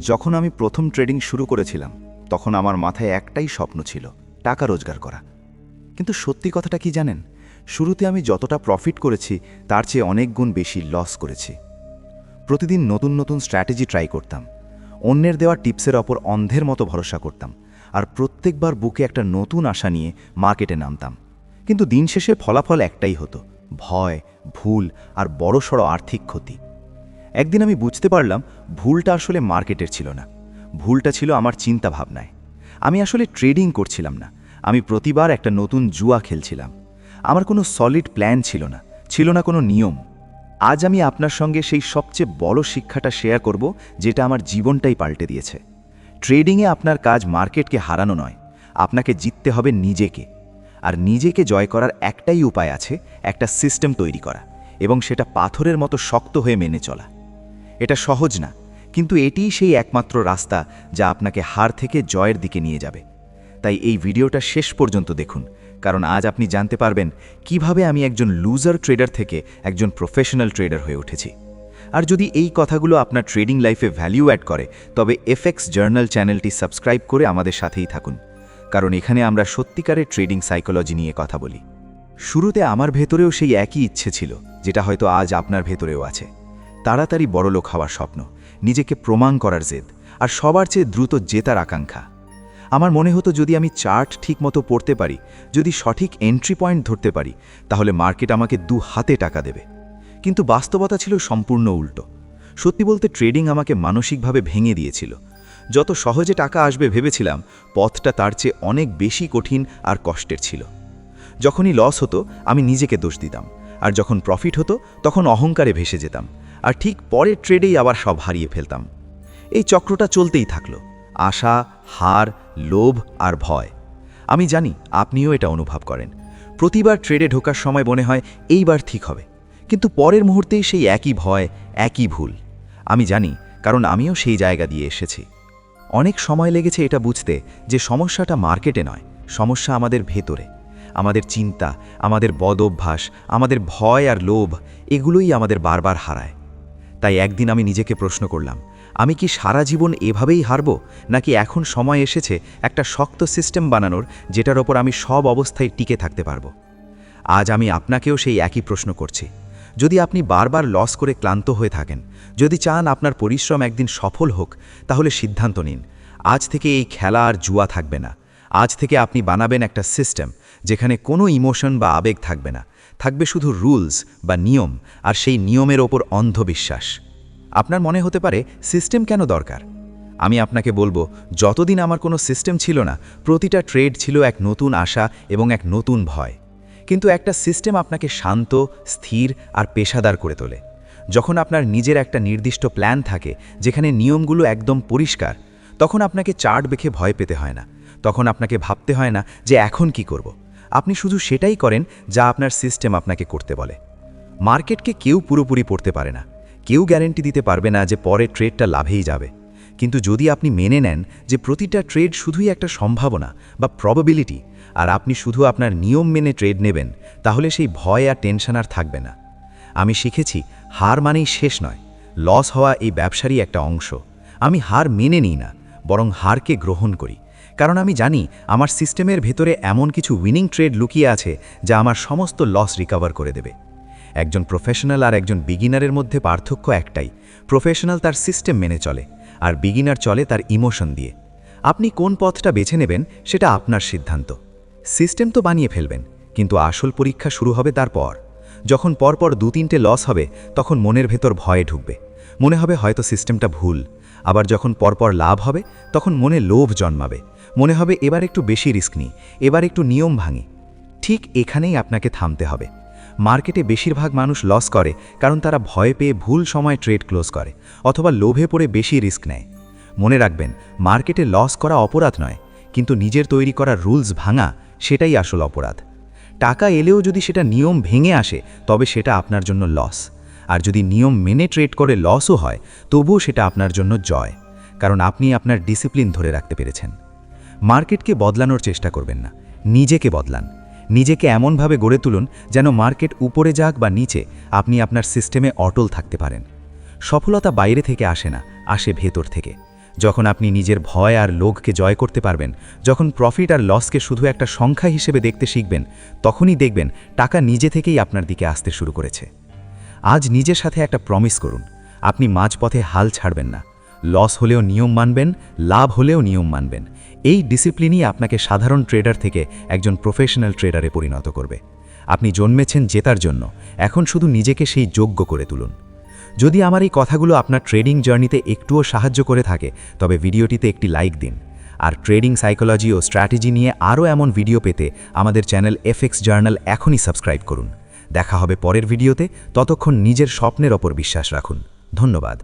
যখন আমি প্রথম ট্রেডিং শুরু করেছিলাম, তখন আমার মাথায় একটাই স্বপ্ন ছিল, টাকা রোজগার করা। কিন্তু সত্যি কথাটা কি জানেন? শুরুতে আমি যতটা প্রফিট করেছি, তার চেয়ে অনেক গুণ বেশি লস করেছি। প্রতিদিন নতুন নতুন স্ট্র্যাটেজি ট্রাই করতাম, অন্যের দেওয়া টিপসের ওপর অন্ধের মতো ভরসা করতাম, আর প্রত্যেকবার বুকে একটা নতুন আশা নিয়ে মার্কেটে নামতাম। কিন্তু দিন শেষে ফলাফল একটাই হতো, ভয়, ভুল, আর বড়সড় আর্থিক ক্ষতি। একদিন আমি বুঝতে পারলাম ভুলটা আসলে মার্কেটের ছিল না। ভুলটা ছিল আমার চিন্তা ভাবনায় আমি আসলে ট্রেডিং করছিলাম না। আমি প্রতিবার একটা নতুন জুয়া খেলছিলাম। আমার কোনো সলিড প্ল্যান ছিল না ছিল না কোনো নিয়ম। আজ আমি আপনার সঙ্গে সেই সবচেয়ে বড় শিক্ষাটা শেয়ার করব, যেটা আমার জীবনটাই পাল্টে দিয়েছে। ট্রেডিংয়ে আপনার কাজ মার্কেটকে হারানো নয়, আপনাকে জিততে হবে নিজেকে। আর নিজেকে জয় করার একটাই উপায় আছে, একটা সিস্টেম তৈরি করা, এবং সেটা পাথরের মতো শক্ত হয়ে মেনে চলা। এটা সহজ না, কিন্তু এটিই সেই একমাত্র রাস্তা যা আপনাকে হার থেকে জয়ের দিকে নিয়ে যাবে। তাই এই ভিডিওটা শেষ পর্যন্ত দেখুন, কারণ আজ আপনি জানতে পারবেন কীভাবে আমি একজন লুজার ট্রেডার থেকে একজন প্রফেশনাল ট্রেডার হয়ে উঠেছি। আর যদি এই কথাগুলো আপনার ট্রেডিং লাইফে ভ্যালিউ অ্যাড করে, তবে এফএক্স জার্নাল চ্যানেলটি সাবস্ক্রাইব করে আমাদের সাথেই থাকুন, কারণ এখানে আমরা সত্যিকারের ট্রেডিং সাইকোলজি নিয়ে কথা বলি। শুরুতে আমার ভেতরেও সেই একই ইচ্ছে ছিল, যেটা হয়তো আজ আপনার ভেতরেও আছে। তাড়াতাড়ি বড়লোক হওয়ার স্বপ্ন, নিজেকে প্রমাণ করার জেদ, আর সবার চেয়ে দ্রুত জেতার আকাঙ্ক্ষা। আমার মনে হতো যদি আমি চার্ট ঠিকমতো পড়তে পারি, যদি সঠিক এন্ট্রি পয়েন্ট ধরতে পারি, তাহলে মার্কেট আমাকে দু হাতে টাকা দেবে। কিন্তু বাস্তবতা ছিল সম্পূর্ণ উল্টো। সত্যি বলতে ট্রেডিং আমাকে মানসিকভাবে ভেঙে দিয়েছিল। যত সহজে টাকা আসবে ভেবেছিলাম, পথটা তার চেয়ে অনেক বেশি কঠিন আর কষ্টের ছিল। যখনই লস হতো, আমি নিজেকে দোষ দিতাম, আর যখন প্রফিট হতো, তখন অহংকারে ভেসে যেতাম। আর ঠিক পরের ট্রেডেই আবার সব হারিয়ে ফেলতাম। এই চক্রটা চলতেই থাকল, আশা, হার, লোভ আর ভয়। আমি জানি আপনিও এটা অনুভব করেন। প্রতিবার ট্রেডে ঢোকার সময় মনে হয় এইবার ঠিক হবে, কিন্তু পরের মুহূর্তেই সেই একই ভয়, একই ভুল। আমি জানি, কারণ আমিও সেই জায়গা দিয়ে এসেছি। অনেক সময় লেগেছে এটা বুঝতে যে সমস্যাটা মার্কেটে নয়, সমস্যা আমাদের ভেতরে। আমাদের চিন্তা, আমাদের বদ অভ্যাস আমাদের ভয় আর লোভ, এগুলোই আমাদের বারবার হারায়। তাই একদিন আমি নিজেকে প্রশ্ন করলাম, আমি কি সারা জীবন এভাবেই হারব, নাকি এখন সময় এসেছে একটা শক্ত সিস্টেম বানানোর যেটার ওপর আমি সব অবস্থায় টিকে থাকতে পারব? আজ আমি আপনাকেও সেই একই প্রশ্ন করছি। যদি আপনি বারবার লস করে ক্লান্ত হয়ে থাকেন, যদি চান আপনার পরিশ্রম একদিন সফল হোক, তাহলে সিদ্ধান্ত নিন। আজ থেকে এই খেলা আর জুয়া থাকবে না। আজ থেকে আপনি বানাবেন একটা সিস্টেম যেখানে কোনো ইমোশন বা আবেগ থাকবে না। থাকবে শুধু রুলস বা নিয়ম আর সেই নিয়মের ওপর অন্ধবিশ্বাস। আপনার মনে হতে পারে সিস্টেম কেন দরকার? আমি আপনাকে বলব, যতদিন আমার কোনো সিস্টেম ছিল না, প্রতিটা ট্রেড ছিল এক নতুন আশা এবং এক নতুন ভয়। কিন্তু একটা সিস্টেম আপনাকে শান্ত, স্থির আর পেশাদার করে তোলে। যখন আপনার নিজের একটা নির্দিষ্ট প্ল্যান থাকে, যেখানে নিয়মগুলো একদম পরিষ্কার, তখন আপনাকে চার্ট বেখে ভয় পেতে হয় না। তখন আপনাকে ভাবতে হয় না যে এখন কি করব। আপনি শুধু সেটাই করেন যা আপনার সিস্টেম আপনাকে করতে বলে। মার্কেটকে কেউ পুরোপুরি পড়তে পারে না। কেউ গ্যারেন্টি দিতে পারবে না যে পরে ট্রেডটা লাভেই যাবে। কিন্তু যদি আপনি মেনে নেন যে প্রতিটা ট্রেড শুধুই একটা সম্ভাবনা বা প্রবাবিলিটি আর আপনি শুধু আপনার নিয়ম মেনে ট্রেড নেবেন, তাহলে সেই ভয় আর টেনশন আর থাকবে না। আমি শিখেছি, হার মানেই শেষ নয়। লস হওয়া এই ব্যবসারই একটা অংশ। আমি হার মেনে নিই না, বরং হারকে গ্রহণ করি। কারণ আমি জানি আমার সিস্টেমের ভেতরে এমন কিছু উইনিং ট্রেড লুকিয়ে আছে যা আমার সমস্ত লস রিকভার করে দেবে। একজন প্রফেশনাল আর একজন বিগিনারের মধ্যে পার্থক্য একটাই প্রফেশনাল তার সিস্টেম মেনে চলে আর বিগিনার চলে তার ইমোশন দিয়ে। আপনি কোন পথটা বেছে নেবেন সেটা আপনার সিদ্ধান্ত। সিস্টেম তো বানিয়ে ফেলবেন, কিন্তু আসল পরীক্ষা শুরু হবে তারপর। যখন পরপর দু তিনটে লস হবে, তখন মনের ভেতর ভয়ে ঢুকবে। মনে হবে হয়তো সিস্টেমটা ভুল আবার যখন পরপর লাভ হবে, তখন মনে লোভ জন্মাবে। মনে হবে, এবার একটু বেশি রিস্ক নিই, এবার একটু নিয়ম ভাঙি। ঠিক এখানেই আপনাকে থামতে হবে। মার্কেটে বেশিরভাগ মানুষ লস করে কারণ তারা ভয় পেয়ে ভুল সময় ট্রেড ক্লোজ করে অথবা লোভে পড়ে বেশি রিস্ক নেয়। মনে রাখবেন, মার্কেটে লস করা অপরাধ নয়, কিন্তু নিজের তৈরি করা রুলস ভাঙা সেটাই আসল অপরাধ। টাকা এলেও যদি সেটা নিয়ম ভেঙে আসে, তবে সেটা আপনার জন্য লস। আর যদি নিয়ম মেনে ট্রেড করে লসও হয়, তবুও সেটা আপনার জন্য জয়, কারণ আপনি আপনার ডিসিপ্লিন ধরে রাখতে পেরেছেন। মার্কেটকে বদলানোর চেষ্টা করবেন না, নিজেকে বদলান। নিজেকে এমনভাবে গড়ে তুলুন যেন মার্কেট উপরে যাক বা নিচে আপনি আপনার সিস্টেমে অটল থাকতে পারেন। সফলতা বাইরে থেকে আসে না, আসে ভেতর থেকে। যখন আপনি নিজের ভয় আর লোভকে জয় করতে পারবেন, যখন প্রফিট আর লসকে শুধু একটা সংখ্যা হিসেবে দেখতে শিখবেন, তখনই দেখবেন টাকা নিজে থেকেই আপনার দিকে আসতে শুরু করেছে। আজ নিজের সাথে একটা প্রমিস করুন। আপনি মাঝপথে হাল ছাড়বেন না। লস হলেও নিয়ম মানবেন, লাভ হলেও নিয়ম মানবেন। এই ডিসিপ্লিনই আপনাকে সাধারণ ট্রেডার থেকে একজন প্রফেশনাল ট্রেডারে পরিণত করবে। আপনি জন্মেছেন জেতার জন্য, এখন শুধু নিজেকে সেই যোগ্য করে তুলুন। যদি আমার এই কথাগুলো আপনার ট্রেডিং জার্নিতে একটুও সাহায্য করে থাকে, তবে ভিডিওটিতে একটি লাইক দিন। আর ট্রেডিং সাইকোলজি ও স্ট্র্যাটেজি নিয়ে আরও এমন ভিডিও পেতে আমাদের চ্যানেল এফএক্স জার্নাল এখনই সাবস্ক্রাইব করুন। দেখা হবে পরের ভিডিওতে। ততক্ষণ নিজের স্বপ্নের ওপর বিশ্বাস রাখুন। ধন্যবাদ।